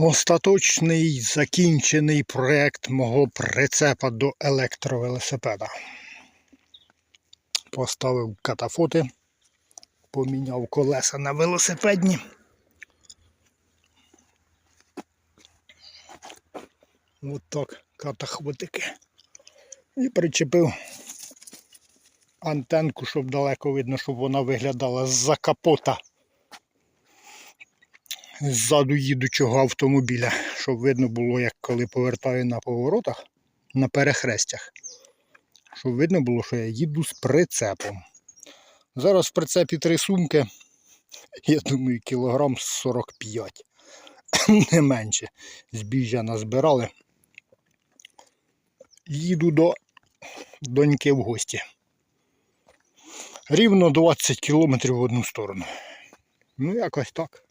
Остаточний закінчений проект мого прицепа до електровелосипеда. Поставив катафоти, поміняв колеса на велосипедні. От так, катахвотики. І причепив антенку, щоб далеко видно, щоб вона виглядала з-за капота ззаду їдучого автомобіля, щоб видно було, як коли повертаю на поворотах, на перехрестях. Щоб видно було, що я їду з прицепом. Зараз в прицепі три сумки, я думаю, кілограм 45. Не менше. Збіжжя назбирали. Їду до доньки в гості. Рівно 20 кілометрів в одну сторону. Ну, якось так.